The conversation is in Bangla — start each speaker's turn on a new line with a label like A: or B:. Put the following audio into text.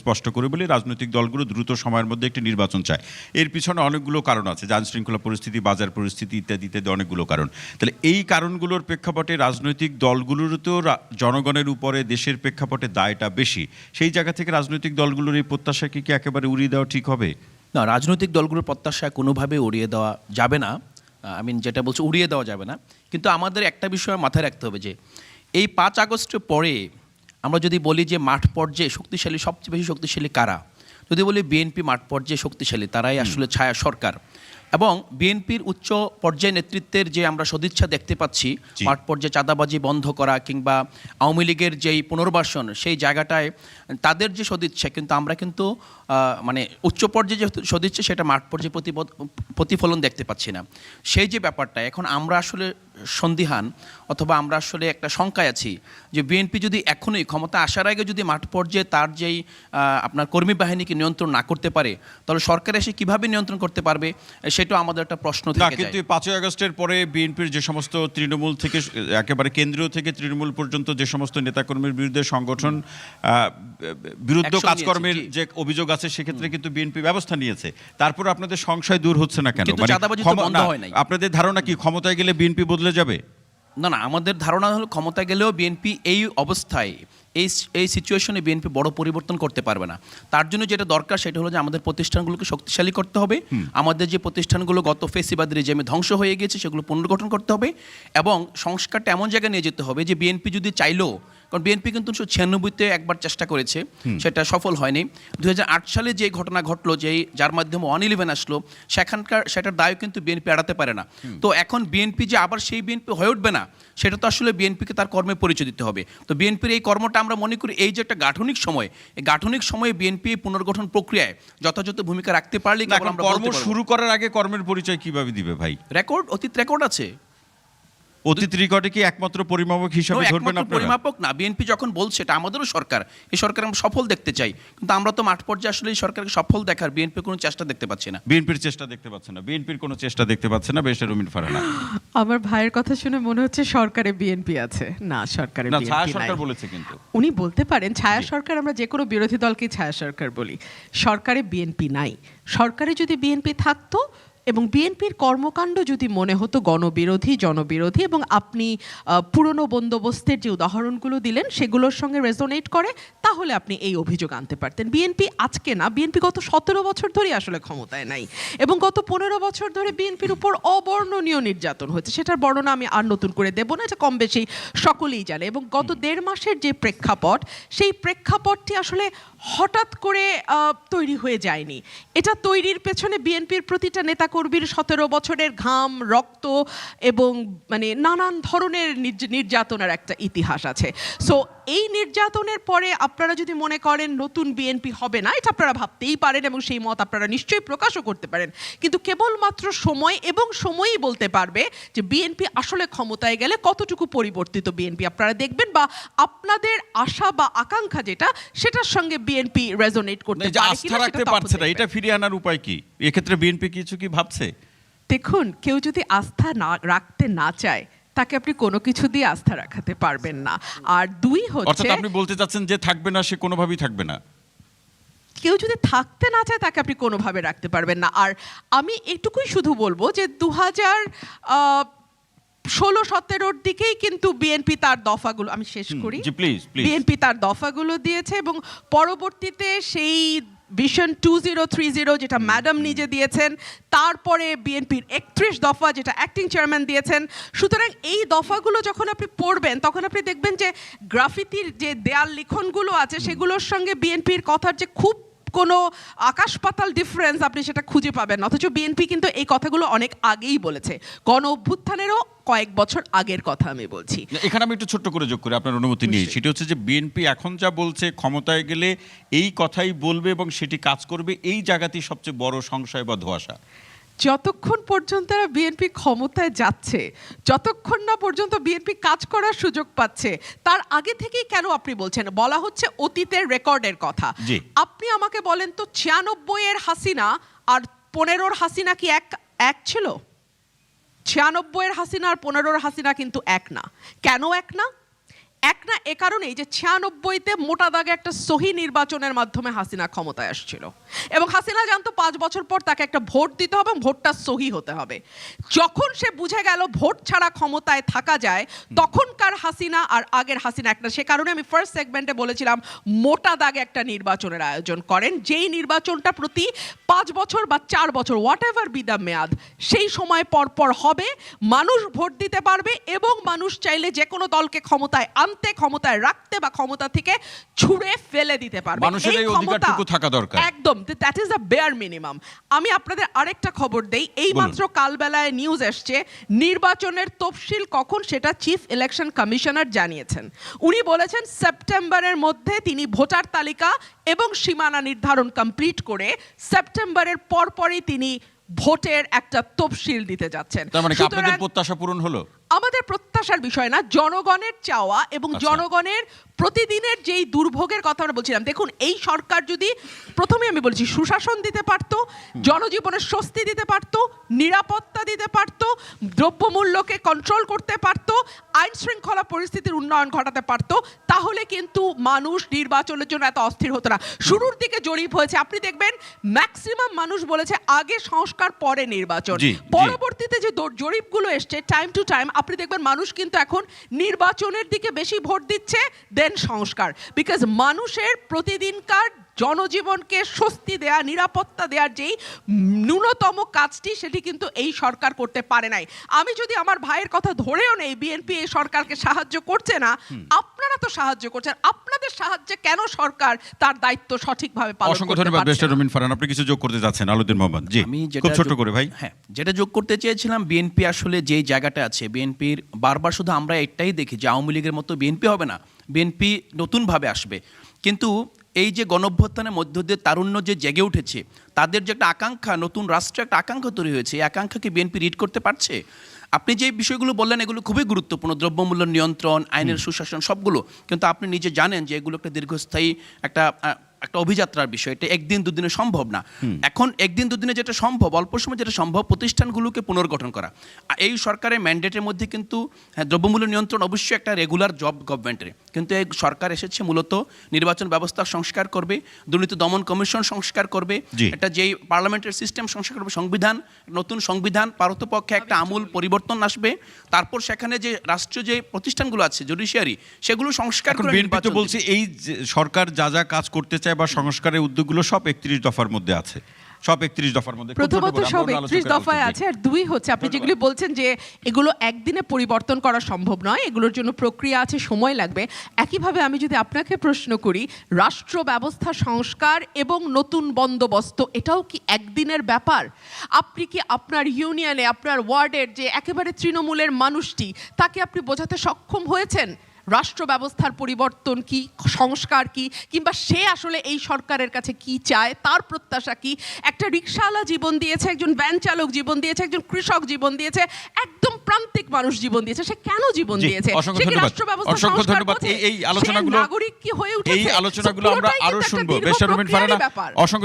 A: স্পষ্ট করে বলি, রাজনৈতিক দলগুলো দ্রুত সময়ের মধ্যে একটি নির্বাচন চায়। এর পিছনে অনেকগুলো কারণ আছে আইন শৃঙ্খলা পরিস্থিতি, বাজার পরিস্থিতি ইত্যাদি ইত্যাদি অনেকগুলো কারণ। তাহলে এই কারণগুলোর প্রেক্ষাপটে রাজনৈতিক দলগুলোর তো জনগণের উপরে দেশের প্রেক্ষাপটে দায়টা বেশি। সেই জায়গা থেকে রাজনৈতিক দলগুলোর এই প্রত্যাশাকে কি একেবারে উড়িয়ে দেওয়া ঠিক হবে?
B: না, রাজনৈতিক দলগুলোর প্রত্যাশা কোনোভাবে উড়িয়ে দেওয়া যাবে না। আই মিন যেটা বলছে, উড়িয়ে দেওয়া যাবে না। কিন্তু আমাদের একটা বিষয় মাথায় রাখতে হবে যে, এই পাঁচ আগস্টের পরে আমরা যদি বলি যে মাঠ পর্যায়ে শক্তিশালী সবচেয়ে বেশি শক্তিশালী কারা? যদি বলি বিএনপি মাঠ পর্যায়ে শক্তিশালী তারাই আসলে ছায়া সরকার। এবং বিএনপির উচ্চ পর্যায়ে নেতৃত্বের যে আমরা সদিচ্ছা দেখতে পাচ্ছি মাঠ পর্যায়ে চাঁদাবাজি বন্ধ করা কিংবা আওয়ামী লীগের যেই পুনর্বাসন সেই জায়গাটায় তাদের যে সদিচ্ছা কিন্তু আমরা কিন্তু মানে উচ্চ পর্যায়ে যে সদিচ্ছা সেটা মাঠ পর্যায়ে প্রতিফলন দেখতে পাচ্ছি না। সেই যে ব্যাপারটা এখন আমরা আসলে সন্দিহান অথবা আমরা আসলে একটা শঙ্কায় আছি যে বিএনপি যদি এখনই ক্ষমতা আসার আগে যদি মাঠ পর্যায়ে তার যেই আপনার কর্মী বাহিনীকে নিয়ন্ত্রণ না করতে পারে তাহলে সরকার এসে কীভাবে নিয়ন্ত্রণ করতে পারবে সেটাও আমাদের একটা প্রশ্ন থেকে
A: কিন্তু পাঁচই আগস্টের পরে বিএনপির যে সমস্ত তৃণমূল থেকে একেবারে কেন্দ্রীয় থেকে তৃণমূল পর্যন্ত যে সমস্ত নেতাকর্মীর বিরুদ্ধে সংগঠন বিরুদ্ধ কাজকর্মের যে অভিযোগ আছে সেক্ষেত্রে কিন্তু বিএনপি ব্যবস্থা নিয়েছে। তারপর আপনাদের সংশয় দূর হচ্ছে না কেন? মানে। আপনাদের ধারণা কি? ক্ষমতায় গেলে বিএনপি বদলে যাবে?
B: না না আমাদের ধারণা হলো ক্ষমতা গেলেও বিএনপি এই অবস্থায় এই এই সিচুয়েশনে বিএনপি বড় পরিবর্তন করতে পারবে না। তার জন্য যেটা দরকার সেটা হলো যে আমাদের প্রতিষ্ঠানগুলোকে শক্তিশালী করতে হবে। আমাদের যে প্রতিষ্ঠানগুলো গত ফেসিবাদ রেজিমে ধ্বংস হয়ে গিয়েছে সেগুলো পুনর্গঠন করতে হবে এবং সংস্কারটা এমন জায়গায় নিয়ে যেতে হবে যে বিএনপি যদি চাইলেও কারণ বিএনপি কিন্তু উনিশশো ছিয়ানব্বইতে একবার চেষ্টা করেছে সেটা সফল হয়নি। দু হাজার আট সালে যে ঘটনা ঘটলো যে যার মাধ্যমে ওয়ান ইলেভেন আসলো সেখানকার সেটার দায় কিন্তু বিএনপি এড়াতে পারে না। তো এখন বিএনপি যে আবার সেই বিএনপি হয়ে উঠবে না সেটা তো আসলে বিএনপিকে তার কর্মে পরিচয় দিতে হবে। তো বিএনপির এই কর্মটা আমরা মনে করি এই যে একটা গাঠনিক সময় এই গাঠনিক সময়ে বিএনপি পুনর্গঠন প্রক্রিয়ায় যথাযথ ভূমিকা রাখতে পারলে
A: কর্ম শুরু করার আগে কর্মের পরিচয় কীভাবে দিবে ভাই?
B: রেকর্ড অতীত রেকর্ড আছে।
A: অতীত রেকর্ডে কি একমাত্র পরিমাপক হিসাবে ধরবেন আপনারা?
B: পরিমাপক না। বিএনপি যখন বলছে এটা আমাদেরও সরকার। এই সরকার আমরা সফল দেখতে চাই। কিন্তু আমরা তো মাঠ পর্যায়ে আসলে এই সরকারকে সফল দেখার বিএনপি কোনো চেষ্টা দেখতে পাচ্ছি না।
A: বিএনপির চেষ্টা দেখতে পাচ্ছে না। বিএনপির কোনো চেষ্টা দেখতে পাচ্ছে না। বেশ রুমিন ফারহানা
C: আমার ভাইয়ের কথা শুনে মনে হচ্ছে সরকারে বিএনপি আছে। না সরকারে
A: না ছায়া সরকার বলেছে কিন্তু।
C: উনি বলতে পারেন ছায়া সরকার আমরা যে কোনো বিরোধী দলকেই ছায়া সরকার বলি। সরকারে বিএনপি নাই। সরকারে যদি বিএনপি থাকতো এবং বিএনপির কর্মকাণ্ড যদি মনে হতো গণবিরোধী জনবিরোধী এবং আপনি পুরনো বন্দোবস্তের যে উদাহরণগুলো দিলেন সেগুলোর সঙ্গে রেজোনেট করে তাহলে আপনি এই অভিযোগ আনতে পারতেন। বিএনপি আজকে না বিএনপি গত সতেরো বছর ধরে আসলে ক্ষমতায় নাই এবং গত পনেরো বছর ধরে বিএনপির উপর অবর্ণনীয় নির্যাতন হয়েছে। সেটার বর্ণনা আমি আর নতুন করে দেব না এটা কম বেশি সকলেই জানে এবং গত দেড় মাসের যে প্রেক্ষাপট সেই প্রেক্ষাপটটি আসলে হঠাৎ করে তৈরি হয়ে যায়নি। এটা তৈরির পেছনে বিএনপির প্রতিটা নেতাকর্মীর সতেরো বছরের ঘাম, রক্ত এবং মানে নানান ধরনের নির্য- নির্যাতনের একটা ইতিহাস আছে। সো এই নির্যাতনের পরে আপনারা যদি মনে করেন নতুন বিএনপি হবে না এটা আপনারা ভাবতেই পারেন এবং সেই মত আপনারা নিশ্চয়ই প্রকাশও করতে পারেন। কিন্তু কেবলমাত্র সময় এবং সময়ই বলতে পারবে যে বিএনপি আসলে ক্ষমতায় গেলে কতটুকু পরিবর্তিত বিএনপি। আপনারা দেখবেন বা আপনাদের আশা বা আকাঙ্ক্ষা যেটা সেটার সঙ্গে বিএনপি রেজোনেট করতে
A: আস্থা রাখতে পারছে না এটা ফিরিয়ে আনার উপায় কি? এক্ষেত্রে বিএনপি কিছু কি ভাবছে?
C: দেখুন কেউ যদি আস্থা না রাখতে না চায় তাকে আপনি কোনো কিছু দিয়ে আস্থা রাখাতে পারবেন না। আর দুই হচ্ছে
A: অর্থাৎ আপনি বলতে চাচ্ছেন যে থাকবে না সে কোনোভাবেই থাকবে না।
C: কেউ যদি থাকতে না চায় তাকে আপনি কোনোভাবে রাখতে পারবেন না। আর আমি এটুকুই শুধু বলব যে দু হাজার ষোলো সতেরোর দিকেই কিন্তু বিএনপি তার দফাগুলো আমি শেষ করি। বিএনপি তার দফাগুলো দিয়েছে এবং পরবর্তীতে সেই vision two zero three zero যেটা ম্যাডাম নিজে দিয়েছেন, তারপরে বিএনপির একত্রিশ দফা যেটা অ্যাক্টিং চেয়ারম্যান দিয়েছেন। সুতরাং এই দফাগুলো যখন আপনি পড়বেন, তখন আপনি দেখবেন যে গ্রাফিতির যে দেয়াল লিখনগুলো আছে, সেগুলোর সঙ্গে বিএনপির কথার যে খুব কোনো আকাশ পাতাল ডিফারেন্স আপনি সেটা খুঁজে পাবেন অথচ বিএনপি কিন্তু এই কথাগুলো অনেক আগেই বলেছে। গণ অভ্যুত্থানেরও কয়েক বছর আগের কথা আমি বলছি।
A: এখানে আমি একটু ছোট্ট করে যোগ করি আপনার অনুমতি নিয়ে। সেটা হচ্ছে যে বিএনপি এখন যা বলছে ক্ষমতায় গেলে এই কথাই বলবে এবং সেটি কাজ করবে এই জায়গাতেই সবচেয়ে বড় সংশয় বা ধোয়াশা।
C: যতক্ষণ পর্যন্ত তারা বিএনপি ক্ষমতায় যাচ্ছে যতক্ষণ না পর্যন্ত বিএনপি কাজ করার সুযোগ পাচ্ছে তার আগে থেকেই কেন আপনি বলছেন? বলা হচ্ছে অতীতের রেকর্ডের কথা। আপনি আমাকে বলেন তো ছিয়ানব্বই এর হাসিনা আর পনেরোর হাসিনা কি এক এক ছিল? ছিয়ানব্বই এর হাসিনা আর পনেরোর হাসিনা কিন্তু এক না। কেন এক না? এক না, এ কারণেই যে ছিয়ানব্বইতে মোটা দাগে একটা সহি নির্বাচনের মাধ্যমে হাসিনা ক্ষমতায় আসছিল। এবং হাসিনা জানতো পাঁচ বছর পর তাকে একটা ভোট দিতে হবে এবং ভোটটা সহি হতে হবে। যখন সে বুঝে গেল ভোট ছাড়া ক্ষমতায় থাকা যায়, তখনকার হাসিনা আর আগের হাসিনা একটা সে কারণে আমি ফার্স্ট সেগমেন্টে বলেছিলাম, মোটা দাগে একটা নির্বাচনের আয়োজন করেন। যেই নির্বাচনটা প্রতি পাঁচ বছর বা চার বছর হোয়াট এভার বি দ্য মেয়াদ, সেই সময় পর পর হবে। মানুষ ভোট দিতে পারবে এবং মানুষ চাইলে যে কোনো দলকে ক্ষমতায় আনতে ক্ষমতায় রাখতে বা ক্ষমতা থেকে ছুঁড়ে ফেলে দিতে পারবে।
A: মানুষের এই অধিকারটুকু থাকা দরকার।
C: একদম that is the bare minimum আমি আপনাদের আরেকটা খবর দেই এই মাত্র কালবেলায় নিউজ এসছে নির্বাচনের তফসিল কখন সেটা চিফ ইলেকশন কমিশনার জানিয়েছেন। উনি বলেছেন সেপ্টেম্বরের মধ্যে তিনি ভোটার তালিকা এবং সীমানা নির্ধারণ কমপ্লিট করে সেপ্টেম্বরের পরপরই তিনি ভোটের একটা তফসিল দিতে যাচ্ছেন।
A: তার মানে আপনাদের প্রত্যাশা পূরণ হলো?
C: আমাদের প্রত্যাশার বিষয় না জনগণের চাওয়া এবং
A: আচ্ছা।
C: জনগণের প্রতিদিনের যেই দুর্ভোগের কথা আমরা বলছিলাম দেখুন এই সরকার যদি প্রথমে আমি বলছি সুশাসন দিতে পারতো জনজীবনের স্বস্তি দিতে পারতো নিরাপত্তা দিতে পারতো দ্রব্যমূল্যকে কন্ট্রোল করতে পারতো আইন শৃঙ্খলা পরিস্থিতির উন্নয়ন ঘটাতে পারতো তাহলে কিন্তু মানুষ নির্বাচনের জন্য এত অস্থির হতো না শুরুর দিকে জরিপ হয়েছে আপনি দেখবেন ম্যাক্সিমাম মানুষ বলেছে আগে সংস্কার পরে নির্বাচন। পরবর্তীতে যে জরিপগুলো এসছে টাইম টু টাইম আপনি দেখবেন মানুষ কিন্তু এখন নির্বাচনের দিকে বেশি ভোট দিচ্ছে দেন সংস্কার। বিকজ মানুষের প্রতিদিনকার জনজীবনকে স্বস্তি দেয়া, নিরাপত্তা দেওয়ার যেই ন্যূনতম কাজটি, সেটি কিন্তু এই সরকার করতে পারে নাই। আমি যদি আমার ভাইয়ের কথা ধরেও নেই বিএনপি এই সরকারকে সাহায্য করছে না আপনারা তো সাহায্য করছেন। আপনাদের সাহায্যে কেন সরকার তার দায়িত্ব সঠিকভাবে পালন
A: অসংখ্য ধন্যবাদ বেস্টার
C: না?
A: রমিন ফারান আপনি কিছু যোগ করতে যাচ্ছেন আলুদ্দিন মোহাম্মদ। জি
B: আমি
A: খুব ছোট করে ভাই।
B: হ্যাঁ যেটা যোগ করতে চেয়েছিলাম বিএনপি আসলে যেই জায়গাটা আছে বিএনপির বারবার শুধু আমরা এটাই দেখি যে আওয়ামী লীগের মতো বিএনপি হবে না বিএনপি নতুনভাবে আসবে। কিন্তু এই যে গণঅভ্যুত্থানের মধ্য দিয়ে তারুণ্য যে জেগে উঠেছে তাদের যে একটা আকাঙ্ক্ষা নতুন রাষ্ট্রে একটা আকাঙ্ক্ষা তৈরি হয়েছে এই আকাঙ্ক্ষাকে বিএনপি রিড করতে পারছে? আপনি যে বিষয়গুলো বললেন এগুলো খুবই গুরুত্বপূর্ণ। দ্রব্যমূল্য নিয়ন্ত্রণ আইনের সুশাসন সবগুলো। কিন্তু আপনি নিজে জানেন যে এগুলো একটা দীর্ঘস্থায়ী একটা একটা অভিযাত্রার বিষয় এটা একদিন দুদিনে সম্ভব না। এখন একদিন দুদিনে যেটা সম্ভব অল্প সময় যেটা সম্ভব প্রতিষ্ঠানগুলোকে পুনর্গঠন করা। এই সরকারের ম্যান্ডেটের মধ্যে কিন্তু হ্যাঁ, দ্রব্যমূল্য নিয়ন্ত্রণ অবশ্যই একটা রেগুলার জব গভর্নমেন্টের কিন্তু এই সরকার এসেছে মূলত নির্বাচন ব্যবস্থা সংস্কার করবে দুর্নীতি দমন কমিশন সংস্কার করবে
A: জি।
B: একটা যেই পার্লামেন্টের সিস্টেম সংস্কার করবে সংবিধান নতুন সংবিধান পারতপক্ষে একটা আমূল পরিবর্তন আসবে। তারপর সেখানে যে রাষ্ট্রীয় যে প্রতিষ্ঠানগুলো আছে জুডিশিয়ারি সেগুলো সংস্কার করে নির্বাচন
A: বলছে এই যে সরকার যা যা কাজ করতে চায় বা সংস্কারের উদ্যোগগুলো সব একত্রিশ দফার মধ্যে আছে। সব একত্রিশ দফার মধ্যে।
C: প্রথমত সব একত্রিশ দফায় আছে আর দুই হচ্ছে আপনি যেগুলি বলছেন যে এগুলো একদিনে পরিবর্তন করা সম্ভব নয় এগুলোর জন্য প্রক্রিয়া আছে সময় লাগবে। একইভাবে আমি যদি আপনাকে প্রশ্ন করি রাষ্ট্র ব্যবস্থা সংস্কার এবং নতুন বন্দোবস্ত এটাও কি একদিনের ব্যাপার? আপনি কি আপনার ইউনিয়নে আপনার ওয়ার্ডের যে একেবারে তৃণমূলের মানুষটি তাকে আপনি বোঝাতে সক্ষম হয়েছেন? রাষ্ট্র ব্যবস্থার পরিবর্তন কি সংস্কার কি কিংবা সে আসলে এই সরকারের কাছে কি চায় তার প্রত্যাশা কি একটা রিক্সাওয়ালা জীবন দিয়েছে একজন ভ্যান চালক জীবন দিয়েছে একজন কৃষক জীবন দিয়েছে একদম প্রান্তিক মানুষ জীবন দিয়েছে সে কেন জীবন দিয়েছে সে কি
A: ধন্যবাদ।
C: রাষ্ট্র ব্যবস্থা সংস্কার
A: ধন্যবাদ। এই- আলোচনাগুলো-
C: নাগরিক কি হয়ে উঠেছে
A: এই আলোচনাগুলো আমরা
C: আরও
A: শুনব ফারানা
C: ব্যাপার।
A: অসংখ্য